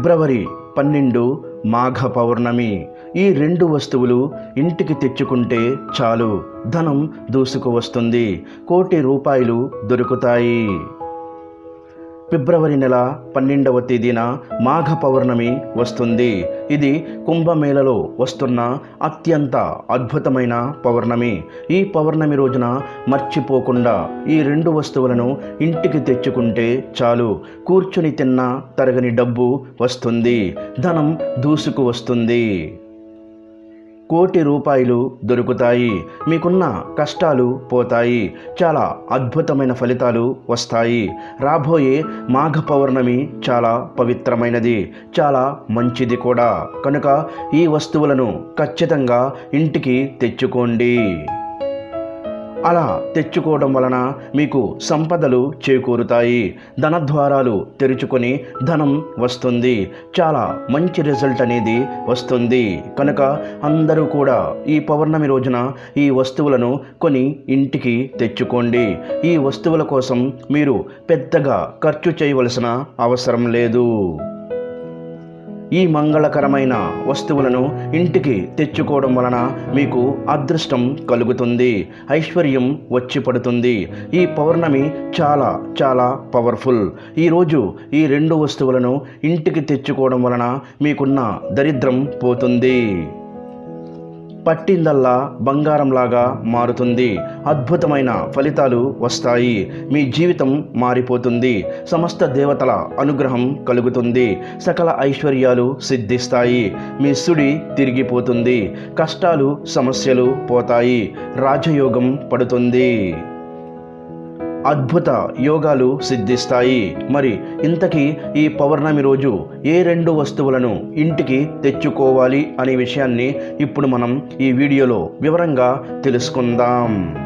ఫిబ్రవరి పన్నెండు మాఘ పౌర్ణమి ఈ రెండు వస్తువులు ఇంటికి తెచ్చుకుంటే చాలు ధనం దూసుకువస్తుంది. కోటి రూపాయలు దొరుకుతాయి. ఫిబ్రవరి నెల పన్నెండవ తేదీన మాఘ పౌర్ణమి వస్తుంది. ఇది కుంభమేళలో వస్తున్న అత్యంత అద్భుతమైన పౌర్ణమి. ఈ పౌర్ణమి రోజున మర్చిపోకుండా ఈ రెండు వస్తువులను ఇంటికి తెచ్చుకుంటే చాలు. కూర్చుని తిన్న తరగని డబ్బు వస్తుంది. ధనం దూసుకు వస్తుంది. కోటి రూపాయలు దొరుకుతాయి. మీకున్న కష్టాలు పోతాయి. చాలా అద్భుతమైన ఫలితాలు వస్తాయి. రాబోయే మాఘ పౌర్ణమి చాలా పవిత్రమైనది. చాలా మంచిది కూడా. కనుక ఈ వస్తువులను ఖచ్చితంగా ఇంటికి తెచ్చుకోండి. అలా తెచ్చుకోవడం వలన మీకు సంపదలు చేకూరుతాయి. ధనద్వారాలు తెరుచుకొని ధనం వస్తుంది. చాలా మంచి రిజల్ట్ అనేది వస్తుంది. కనుక అందరూ కూడా ఈ పౌర్ణమి రోజున ఈ వస్తువులను కొని ఇంటికి తెచ్చుకోండి. ఈ వస్తువుల కోసం మీరు పెద్దగా ఖర్చు చేయవలసిన అవసరం లేదు. ఈ మంగళకరమైన వస్తువులను ఇంటికి తెచ్చుకోవడం వలన మీకు అదృష్టం కలుగుతుంది ఐశ్వర్యం వచ్చి పడుతుంది ఈ పౌర్ణమి చాలా చాలా పవర్ఫుల్. ఈరోజు ఈ రెండు వస్తువులను ఇంటికి తెచ్చుకోవడం వలన మీకున్న దరిద్రం పోతుంది. పట్టిందల్లా బంగారంలాగా మారుతుంది. అద్భుతమైన ఫలితాలు వస్తాయి. మీ జీవితం మారిపోతుంది. సమస్త దేవతల అనుగ్రహం కలుగుతుంది. సకల ఐశ్వర్యాలు సిద్ధిస్తాయి. మీ సుడి తిరిగిపోతుంది. కష్టాలు సమస్యలు పోతాయి. రాజయోగం పడుతుంది. అద్భుత యోగాలు సిద్ధిస్తాయి. మరి ఇంతకీ ఈ పౌర్ణమి రోజు ఏ రెండు వస్తువులను ఇంటికి తెచ్చుకోవాలి అనే విషయాన్ని ఇప్పుడు మనం ఈ వీడియోలో వివరంగా తెలుసుకుందాం.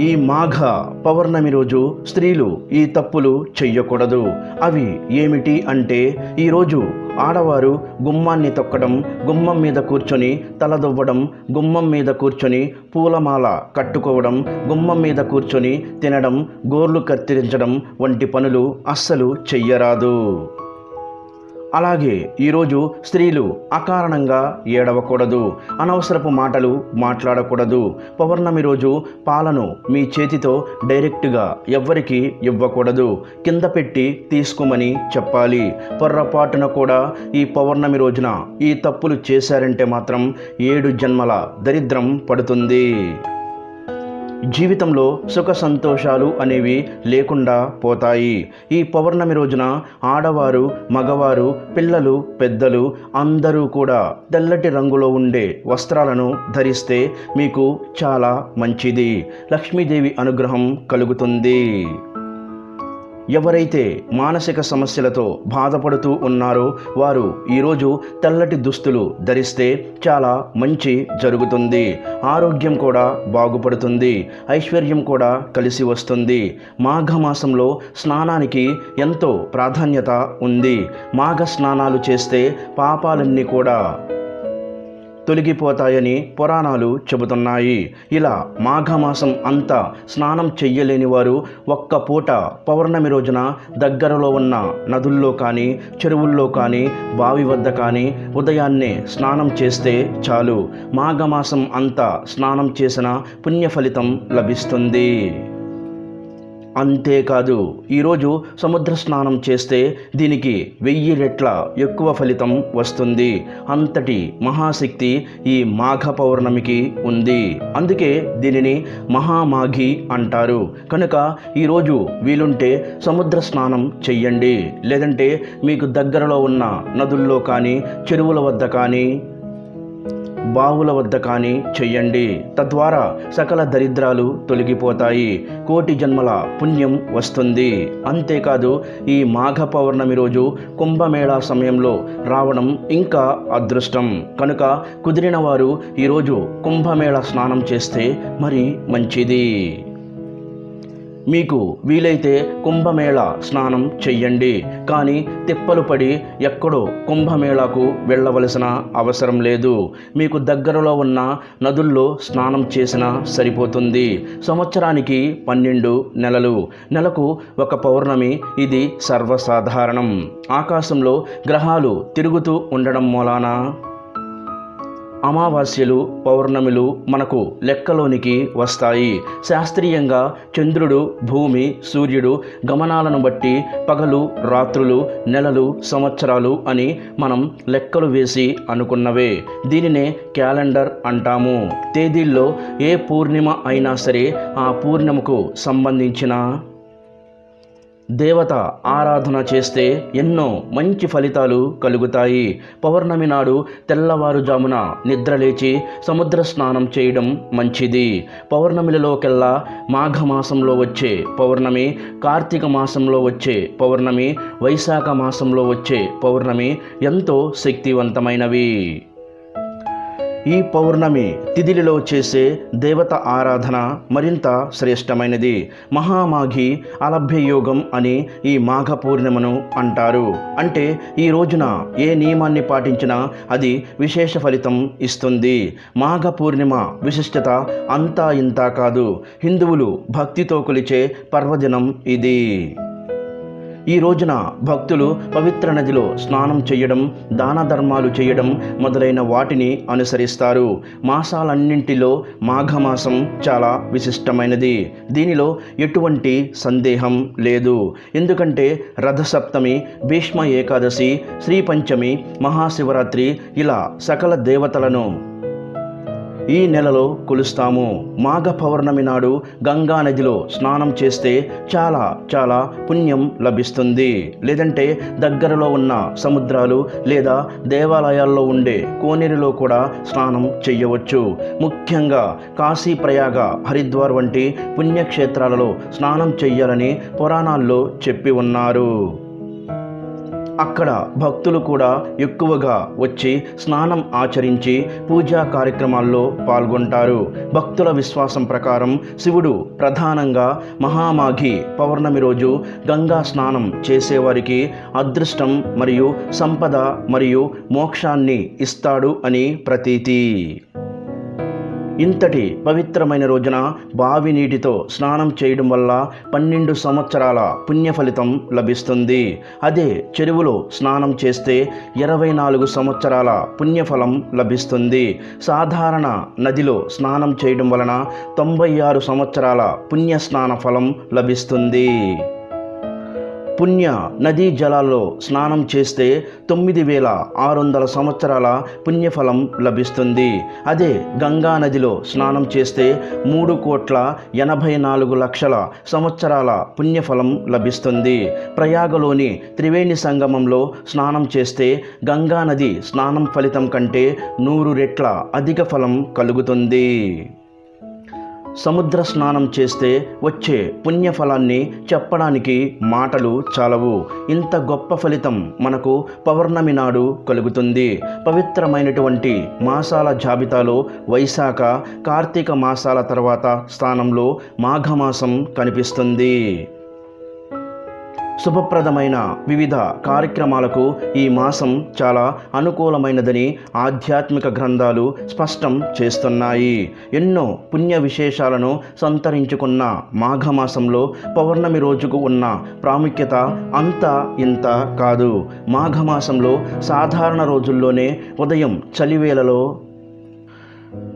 ఈ మాఘ పౌర్ణమి రోజు స్త్రీలు ఈ తప్పులు చెయ్యకూడదు. అవి ఏమిటి అంటే ఈరోజు ఆడవారు గుమ్మాన్ని తొక్కడం గుమ్మం మీద కూర్చొని తలదువ్వడం గుమ్మం మీద కూర్చొని పూలమాల కట్టుకోవడం గుమ్మం మీద కూర్చొని తినడం గోర్లు కత్తిరించడం వంటి పనులు అస్సలు చెయ్యరాదు. అలాగే ఈరోజు స్త్రీలు అకారణంగా ఏడవకూడదు. అనవసరపు మాటలు మాట్లాడకూడదు. పౌర్ణమి రోజు పాలను మీ చేతితో డైరెక్ట్గా ఎవ్వరికి ఇవ్వకూడదు. కింద పెట్టి తీసుకోమని చెప్పాలి. పొర్రపాటున కూడా ఈ పౌర్ణమి రోజున ఈ తప్పులు చేశారంటే మాత్రం ఏడు జన్మల దరిద్రం పడుతుంది. జీవితంలో సుఖ సంతోషాలు అనేవి లేకుండా పోతాయి. ఈ పౌర్ణమి రోజున ఆడవారు మగవారు పిల్లలు పెద్దలు అందరూ కూడా తెల్లటి రంగులో ఉండే వస్త్రాలను ధరిస్తే మీకు చాలా మంచిది. లక్ష్మీదేవి అనుగ్రహం కలుగుతుంది. ఎవరైతే మానసిక సమస్యలతో బాధపడుతూ ఉన్నారో వారు ఈరోజు తెల్లటి దుస్తులు ధరిస్తే చాలా మంచి జరుగుతుంది. ఆరోగ్యం కూడా బాగుపడుతుంది. ఐశ్వర్యం కూడా కలిసి వస్తుంది. మాఘమాసంలో స్నానానికి ఎంతో ప్రాధాన్యత ఉంది. మాఘ స్నానాలు చేస్తే పాపాలన్నీ కూడా తొలగిపోతాయని పురాణాలు చెబుతున్నాయి. ఇలా మాఘమాసం అంతా స్నానం చెయ్యలేని వారు ఒక్క పూట పౌర్ణమి రోజున దగ్గరలో ఉన్న నదుల్లో కానీ చెరువుల్లో కానీ బావి వద్ద కానీ ఉదయాన్నే స్నానం చేస్తే చాలు. మాఘమాసం అంతా స్నానం చేసిన పుణ్య ఫలితం లభిస్తుంది. అంతేకాదు ఈరోజు సముద్ర స్నానం చేస్తే దీనికి వెయ్యి రెట్ల ఎక్కువ ఫలితం వస్తుంది. అంతటి మహాశక్తి ఈ మాఘ పౌర్ణమికి ఉంది. అందుకే దీనిని మహామాఘి అంటారు. కనుక ఈరోజు వీలుంటే సముద్ర స్నానం చెయ్యండి. లేదంటే మీకు దగ్గరలో ఉన్న నదుల్లో కానీ చెరువుల వద్ద కానీ బావుల వద్ద కానీ చెయ్యండి. తద్వారా సకల దరిద్రాలు తొలగిపోతాయి. కోటి జన్మల పుణ్యం వస్తుంది. అంతేకాదు ఈ మాఘ పౌర్ణమి రోజు కుంభమేళా సమయంలో రావడం ఇంకా అదృష్టం. కనుక కుదిరిన వారు ఈరోజు కుంభమేళా స్నానం చేస్తే మరి మంచిది. మీకు వీలైతే కుంభమేళ స్నానం చెయ్యండి. కానీ తిప్పలు పడి ఎక్కడో కుంభమేళాకు వెళ్ళవలసిన అవసరం లేదు. మీకు దగ్గరలో ఉన్న నదుల్లో స్నానం చేసినా సరిపోతుంది. సంవత్సరానికి పన్నెండు నెలలు. నెలకు ఒక పౌర్ణమి. ఇది సర్వసాధారణం. ఆకాశంలో గ్రహాలు తిరుగుతూ ఉండడం మూలాన? అమావాస్యలు పౌర్ణమిలు మనకు లెక్కలోనికి వస్తాయి. శాస్త్రీయంగా చంద్రుడు భూమి సూర్యుడు గమనాలను బట్టి పగలు రాత్రులు నెలలు సంవత్సరాలు అని మనం లెక్కలు వేసి అనుకున్నవే. దీనినే క్యాలెండర్ అంటాము. తేదీల్లో ఏ పూర్ణిమ అయినా సరే ఆ పూర్ణిమకు సంబంధించిన దేవత ఆరాధన చేస్తే ఎన్నో మంచి ఫలితాలు కలుగుతాయి. పౌర్ణమి నాడు తెల్లవారుజామున నిద్రలేచి సముద్ర స్నానం చేయడం మంచిది. పౌర్ణమిలలోకెల్లా మాఘమాసంలో వచ్చే పౌర్ణమి కార్తీక మాసంలో వచ్చే పౌర్ణమి వైశాఖ మాసంలో వచ్చే పౌర్ణమి ఎంతో శక్తివంతమైనవి. ఈ పౌర్ణమి తిథిలిలో చేసే దేవత ఆరాధన మరింత శ్రేష్టమైనది. మహామాఘి అలభ్యయోగం అని ఈ మాఘ పూర్ణిమను అంటారు. అంటే ఈ రోజున ఏ నియమాన్ని పాటించినా అది విశేష ఫలితం ఇస్తుంది. మాఘ పూర్ణిమ విశిష్టత అంతా ఇంతా కాదు. హిందువులు భక్తితో కొలిచే పర్వదినం ఇది. ఈ రోజున భక్తులు పవిత్ర నదిలో స్నానం చేయడం దాన ధర్మాలు చేయడం మొదలైన వాటిని అనుసరిస్తారు. మాసాలన్నింటిలో మాఘమాసం చాలా విశిష్టమైనది. దీనిలో ఎటువంటి సందేహం లేదు. ఎందుకంటే రథసప్తమి భీష్మ ఏకాదశి శ్రీపంచమి మహాశివరాత్రి ఇలా సకల దేవతలను ఈ నెలలో కొలుస్తాము. మాఘ పౌర్ణమి నాడు గంగా నదిలో స్నానం చేస్తే చాలా చాలా పుణ్యం లభిస్తుంది. లేదంటే దగ్గరలో ఉన్న సముద్రాలు లేదా దేవాలయాల్లో ఉండే కోనేరులో కూడా స్నానం చెయ్యవచ్చు. ముఖ్యంగా కాశీ ప్రయాగ హరిద్వార్ వంటి పుణ్యక్షేత్రాలలో స్నానం చెయ్యాలని పురాణాల్లో చెప్పి ఉన్నారు. అక్కడ భక్తులు కూడా ఎక్కువగా వచ్చి స్నానం ఆచరించి పూజా కార్యక్రమాల్లో పాల్గొంటారు. భక్తుల విశ్వాసం ప్రకారం శివుడు ప్రధానంగా మహామాఘి పౌర్ణమి రోజు గంగా స్నానం చేసేవారికి అదృష్టం మరియు సంపద మరియు మోక్షాన్ని ఇస్తాడు అని ప్రతీతి. ఇంతటి పవిత్రమైన రోజున బావి నీటితో స్నానం చేయడం వల్ల పన్నెండు సంవత్సరాల పుణ్య ఫలితం లభిస్తుంది. అదే చెరువులో స్నానం చేస్తే ఇరవై నాలుగు సంవత్సరాల పుణ్యఫలం లభిస్తుంది. సాధారణ నదిలో స్నానం చేయడం వలన తొంభై ఆరు సంవత్సరాల పుణ్య స్నాన ఫలం లభిస్తుంది. పుణ్య నదీ జలాల్లో స్నానం చేస్తే తొమ్మిది వేల ఆరు వందల సంవత్సరాల పుణ్యఫలం లభిస్తుంది. అదే గంగా నదిలో స్నానం చేస్తే మూడు కోట్ల ఎనభై నాలుగు లక్షల సంవత్సరాల పుణ్యఫలం లభిస్తుంది. ప్రయాగలోని త్రివేణి సంగమంలో స్నానం చేస్తే గంగా నది స్నానం ఫలితం కంటే నూరు రెట్ల అధిక ఫలం కలుగుతుంది. సముద్ర స్నానం చేస్తే వచ్చే పుణ్యఫలాన్ని చెప్పడానికి మాటలు చాలవు. ఇంత గొప్ప ఫలితం మనకు పౌర్ణమి నాడు కలుగుతుంది. పవిత్రమైనటువంటి మాసాల జాబితాలో వైశాఖ కార్తీక మాసాల తర్వాత స్థానంలో మాఘమాసం కనిపిస్తుంది. శుభప్రదమైన వివిధ కార్యక్రమాలకు ఈ మాసం చాలా అనుకూలమైనదని ఆధ్యాత్మిక గ్రంథాలు స్పష్టం చేస్తున్నాయి. ఎన్నో పుణ్య విశేషాలను సంతరించుకున్న మాఘమాసంలో పౌర్ణమి రోజుకు ఉన్న ప్రాముఖ్యత అంతా ఇంత కాదు. మాఘమాసంలో సాధారణ రోజుల్లోనే ఉదయం చలివేలలో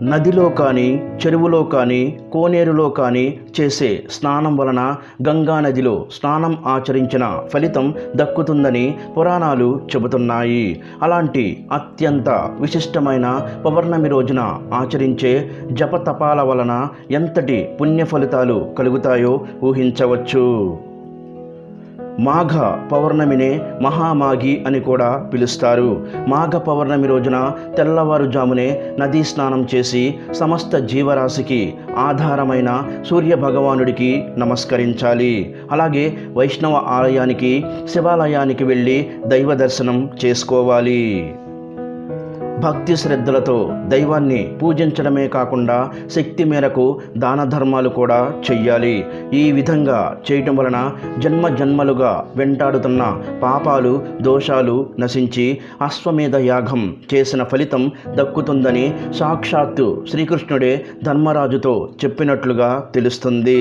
నదిలో కానీ చెరువులో కానీ కోనేరులో కానీ చేసే స్నానం వలన గంగా నదిలో స్నానం ఆచరించిన ఫలితం దక్కుతుందని పురాణాలు చెబుతున్నాయి. అలాంటి అత్యంత విశిష్టమైన పౌర్ణమి రోజున ఆచరించే జపతపాల వలన ఎంతటి పుణ్య ఫలితాలు కలుగుతాయో ఊహించవచ్చు. మాఘ పౌర్ణమినే మహామాఘి అని కూడా పిలుస్తారు. మాఘ పౌర్ణమి రోజున తెల్లవారుజామునే నదీ స్నానం చేసి సమస్త జీవరాశికి ఆధారమైన సూర్య భగవానుడికి నమస్కరించాలి. అలాగే వైష్ణవ ఆలయానికి శివాలయానికి వెళ్ళి దైవ దర్శనం చేసుకోవాలి. భక్తి శ్రద్ధలతో దైవాన్ని పూజించడమే కాకుండా శక్తి మేరకు దాన ధర్మాలు కూడా చెయ్యాలి. ఈ విధంగా చేయటం వలన జన్మ జన్మలుగా వెంటాడుతున్న పాపాలు దోషాలు నశించి అశ్వమేధ యాగం చేసిన ఫలితం దక్కుతుందని సాక్షాత్తు శ్రీకృష్ణుడే ధర్మరాజుతో చెప్పినట్లుగా తెలుస్తుంది.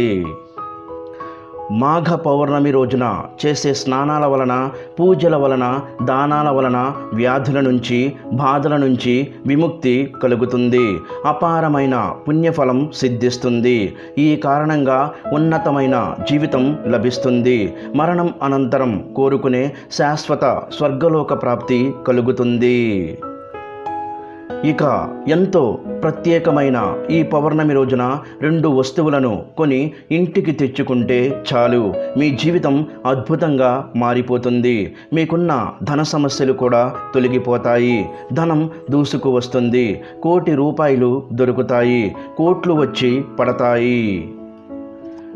మాఘ పౌర్ణమి రోజున చేసే స్నానాల వలన పూజల వలన దానాల వలన వ్యాధుల నుంచి బాధల నుంచి విముక్తి కలుగుతుంది. అపారమైన పుణ్యఫలం సిద్ధిస్తుంది. ఈ కారణంగా ఉన్నతమైన జీవితం లభిస్తుంది. మరణం అనంతరం కోరుకునే శాశ్వత స్వర్గలోక ప్రాప్తి కలుగుతుంది. ఇక ఎంతో ప్రత్యేకమైన ఈ పౌర్ణమి రోజున రెండు వస్తువులను కొని ఇంటికి తెచ్చుకుంటే చాలు. మీ జీవితం అద్భుతంగా మారిపోతుంది. మీకున్న ధన సమస్యలు కూడా తొలగిపోతాయి. ధనం దూసుకు వస్తుంది. కోటి రూపాయలు దొరుకుతాయి. కోట్లు వచ్చి పడతాయి.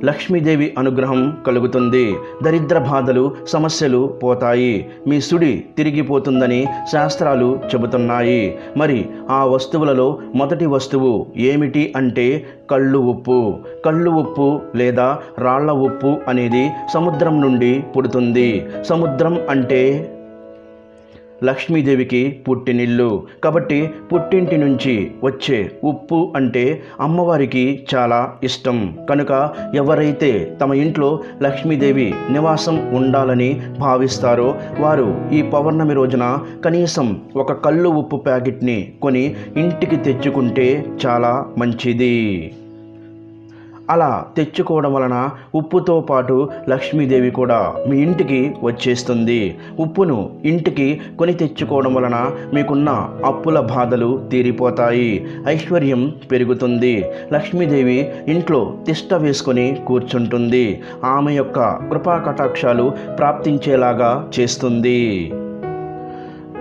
లక్ష్మీదేవి అనుగ్రహం కలుగుతుంది. దరిద్ర బాధలు సమస్యలు పోతాయి. మీ సుడి తిరిగిపోతుందని శాస్త్రాలు చెబుతున్నాయి. మరి ఆ వస్తువులలో మొదటి వస్తువు ఏమిటి అంటే కళ్ళు ఉప్పు. కళ్ళు ఉప్పు లేదా రాళ్ళ ఉప్పు అనేది సముద్రం నుండి పుడుతుంది. సముద్రం అంటే లక్ష్మీదేవికి పుట్టినిల్లు. కాబట్టి పుట్టింటి నుంచి వచ్చే ఉప్పు అంటే అమ్మవారికి చాలా ఇష్టం. కనుక ఎవరైతే తమ ఇంట్లో లక్ష్మీదేవి నివాసం ఉండాలని భావిస్తారో వారు ఈ పౌర్ణమి రోజున కనీసం ఒక కళ్ళు ఉప్పు ప్యాకెట్ని కొని ఇంటికి తెచ్చుకుంటే చాలా మంచిది. అలా తెచ్చుకోవడం వలన ఉప్పుతో పాటు లక్ష్మీదేవి కూడా మీ ఇంటికి వచ్చేస్తుంది. ఉప్పును ఇంటికి కొని తెచ్చుకోవడం వలన మీకున్న అప్పుల బాధలు తీరిపోతాయి. ఐశ్వర్యం పెరుగుతుంది. లక్ష్మీదేవి ఇంట్లో తిష్ట వేసుకొని కూర్చుంటుంది. ఆమె యొక్క కృపా కటాక్షాలు ప్రాప్తించేలాగా చేస్తుంది.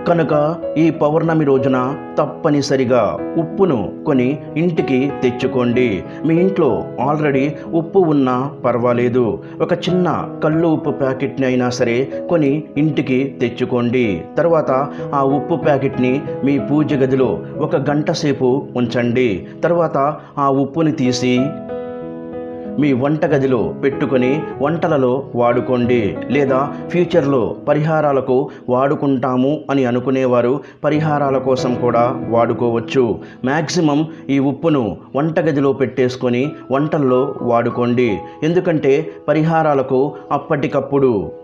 కనుక ఈ పౌర్ణమి రోజున తప్పనిసరిగా ఉప్పును కొని ఇంటికి తెచ్చుకోండి. మీ ఇంట్లో ఆల్రెడీ ఉప్పు ఉన్నా పర్వాలేదు. ఒక చిన్న కళ్ళు ఉప్పు ప్యాకెట్ని అయినా సరే కొని ఇంటికి తెచ్చుకోండి. తర్వాత ఆ ఉప్పు ప్యాకెట్ని మీ పూజ గదిలో ఒక గంట సేపు ఉంచండి. తర్వాత ఆ ఉప్పుని తీసి మీ వంటగదిలో పెట్టుకొని వంటలలో వాడుకోండి లేదా ఫ్యూచర్లో పరిహారాలకు వాడుకుంటాము అని అనుకునేవారు పరిహారాల కోసం కూడా వాడుకోవచ్చు. మ్యాక్సిమం ఈ ఉప్పును వంటగదిలో పెట్టేసుకొని వంటల్లో వాడుకోండి. ఎందుకంటే పరిహారాలకు అప్పటికప్పుడు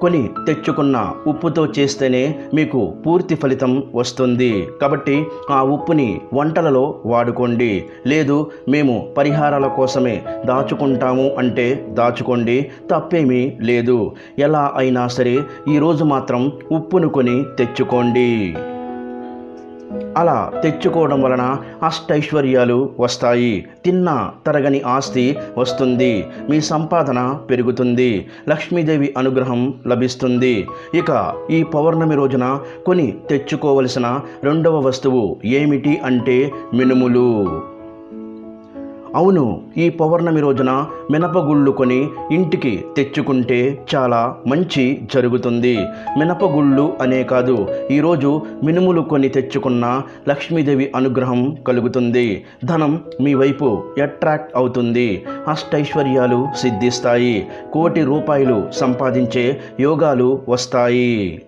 కొని తెచ్చుకున్న ఉప్పుతో చేస్తేనే మీకు పూర్తి ఫలితం వస్తుంది. కాబట్టి ఆ ఉప్పుని వంటలలో వాడుకోండి. లేదు మేము పరిహారాల కోసమే దాచుకుంటాము అంటే దాచుకోండి తప్పేమీ లేదు. ఎలా అయినా సరే ఈరోజు మాత్రం ఉప్పును కొని తెచ్చుకోండి. అలా తెచ్చుకోవడం వలన అష్టైశ్వర్యాలు వస్తాయి. తిన్న తరగని ఆస్తి వస్తుంది. మీ సంపాదన పెరుగుతుంది. లక్ష్మీదేవి అనుగ్రహం లభిస్తుంది. ఇక ఈ పౌర్ణమి రోజున కొని తెచ్చుకోవలసిన రెండవ వస్తువు ఏమిటి అంటే మినుములు. అవును ఈ పౌర్ణమి రోజున మినపగుళ్ళు కొని ఇంటికి తెచ్చుకుంటే చాలా మంచి జరుగుతుంది. మినపగుళ్ళు అనే కాదు ఈరోజు మినుములు కొని తెచ్చుకున్న లక్ష్మీదేవి అనుగ్రహం కలుగుతుంది. ధనం మీ వైపు అట్రాక్ట్ అవుతుంది. అష్టైశ్వర్యాలు సిద్ధిస్తాయి. కోటి రూపాయలు సంపాదించే యోగాలు వస్తాయి.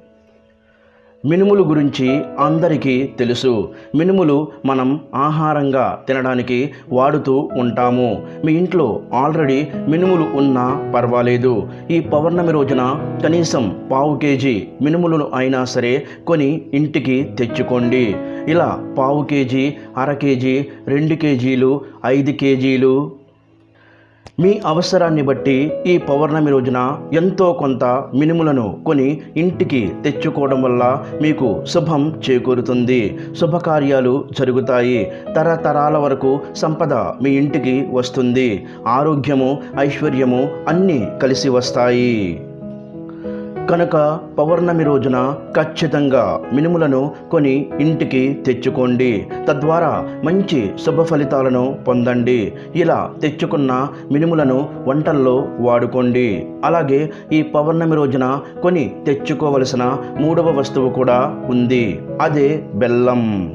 మినుములు గురించి అందరికీ తెలుసు. మినుములు మనం ఆహారంగా తినడానికి వాడుతూ ఉంటాము. మీ ఇంట్లో ఆల్రెడీ మినుములు ఉన్నా పర్వాలేదు. ఈ పౌర్ణమి రోజున కనీసం పావు కేజీ మినుములను అయినా సరే కొని ఇంటికి తెచ్చుకోండి. ఇలా పావు కేజీ అర కేజీ రెండు కేజీలు ఐదు కేజీలు మీ అవసరాన్ని బట్టి ఈ పౌర్ణమి రోజున ఎంతో కొంత మినుములను కొని ఇంటికి తెచ్చుకోవడం వల్ల మీకు శుభం చేకూరుతుంది. శుభకార్యాలు జరుగుతాయి. తరతరాల వరకు సంపద మీ ఇంటికి వస్తుంది. ఆరోగ్యము ఐశ్వర్యము అన్నీ కలిసి వస్తాయి. కనుక పౌర్ణమి రోజున ఖచ్చితంగా మినుములను కొని ఇంటికి తెచ్చుకోండి. తద్వారా మంచి శుభ ఫలితాలను పొందండి. ఇలా తెచ్చుకున్న మినుములను వంటల్లో వాడుకోండి. అలాగే ఈ పౌర్ణమి రోజున కొని తెచ్చుకోవలసిన మూడవ వస్తువు కూడా ఉంది. అదే బెల్లం.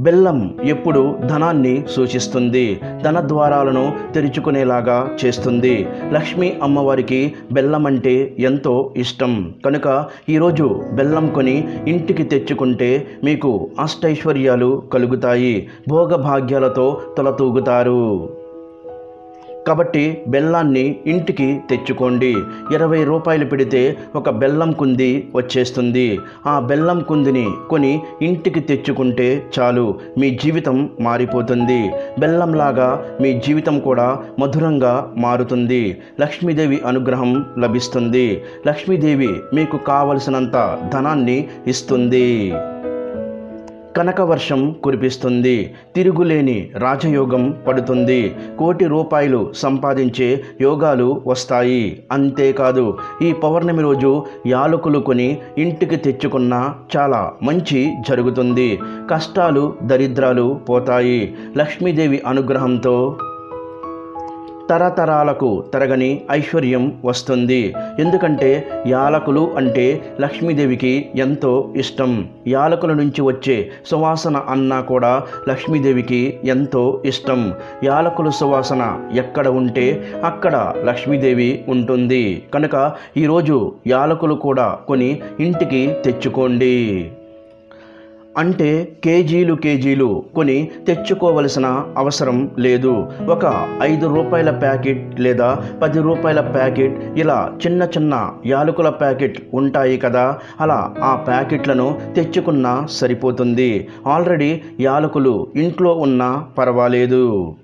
బెల్లం ఎప్పుడు ధనాన్ని సూచిస్తుంది? ధన ద్వారాలను తెరుచుకునేలాగా చేస్తుంది. లక్ష్మీ అమ్మవారికి బెల్లం అంటే ఎంతో ఇష్టం. కనుక ఈరోజు బెల్లం కొని ఇంటికి తెచ్చుకుంటే మీకు అష్టైశ్వర్యాలు కలుగుతాయి. భోగభాగ్యాలతో తలతూగుతారు. కాబట్టి బెల్లాన్ని ఇంటికి తెచ్చుకోండి. ఇరవై రూపాయలు పెడితే ఒక బెల్లం కుంది వచ్చేస్తుంది. ఆ బెల్లం కుందిని కొని ఇంటికి తెచ్చుకుంటే చాలు మీ జీవితం మారిపోతుంది. బెల్లంలాగా మీ జీవితం కూడా మధురంగా మారుతుంది. లక్ష్మీదేవి అనుగ్రహం లభిస్తుంది. లక్ష్మీదేవి మీకు కావలసినంత ధనాన్ని ఇస్తుంది. కనకవర్షం కురిపిస్తుంది. తిరుగులేని రాజయోగం పడుతుంది. కోటి రూపాయలు సంపాదించే యోగాలు వస్తాయి. అంతేకాదు ఈ పౌర్ణమి రోజు యాలకులు కొని ఇంటికి తెచ్చుకున్న చాలా మంచి జరుగుతుంది. కష్టాలు దరిద్రాలు పోతాయి. లక్ష్మీదేవి అనుగ్రహంతో తరతరాలకు తరగని ఐశ్వర్యం వస్తుంది. ఎందుకంటే యాలకులు అంటే లక్ష్మీదేవికి ఎంతో ఇష్టం. యాలకుల నుంచి వచ్చే సువాసన అన్నా కూడా లక్ష్మీదేవికి ఎంతో ఇష్టం. యాలకుల సువాసన ఎక్కడ ఉంటే అక్కడ లక్ష్మీదేవి ఉంటుంది. కనుక ఈరోజు యాలకులు కూడా కొని ఇంటికి తెచ్చుకోండి. అంటే కేజీలు కేజీలు కొని తెచ్చుకోవలసిన అవసరం లేదు. ఒక ఐదు రూపాయల ప్యాకెట్ లేదా పది రూపాయల ప్యాకెట్ ఇలా చిన్న చిన్న యాలకుల ప్యాకెట్ ఉంటాయి కదా అలా ఆ ప్యాకెట్లను తెచ్చుకున్నా సరిపోతుంది. ఆల్రెడీ యాలకులు ఇంట్లో ఉన్నా పర్వాలేదు.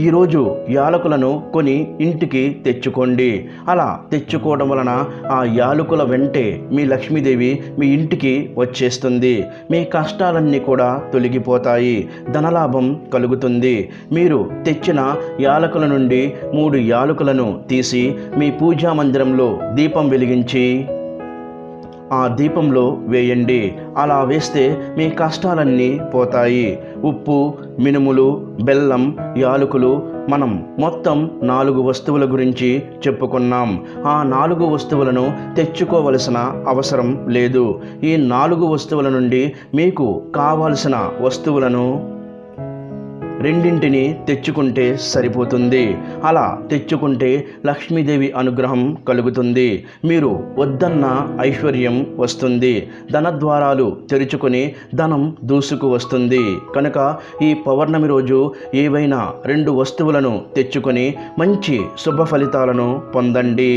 ఈరోజు యాలకులను కొని ఇంటికి తెచ్చుకోండి. అలా తెచ్చుకోవడం వలన ఆ యాలకుల వెంటే మీ లక్ష్మీదేవి మీ ఇంటికి వచ్చేస్తుంది. మీ కష్టాలన్నీ కూడా తొలగిపోతాయి. ధనలాభం కలుగుతుంది. మీరు తెచ్చిన యాలకుల నుండి మూడు యాలకులను తీసి మీ పూజా మందిరంలో దీపం వెలిగించి ఆ దీపంలో వేయండి. అలా వేస్తే మీ కష్టాలన్నీ పోతాయి. ఉప్పు మినుములు బెల్లం యాలకులు మనం మొత్తం నాలుగు వస్తువుల గురించి చెప్పుకున్నాం. ఆ నాలుగు వస్తువులను తెచ్చుకోవలసిన అవసరం లేదు. ఈ నాలుగు వస్తువుల నుండి మీకు కావలసిన వస్తువులను రెండింటిని తెచ్చుకుంటే సరిపోతుంది. అలా తెచ్చుకుంటే లక్ష్మీదేవి అనుగ్రహం కలుగుతుంది. మీరు వద్దన్న ఐశ్వర్యం వస్తుంది. ధనద్వారాలు తెరుచుకొని ధనం దూసుకు వస్తుంది. కనుక ఈ పౌర్ణమి రోజు ఏవైనా రెండు వస్తువులను తెచ్చుకొని మంచి శుభ ఫలితాలను పొందండి.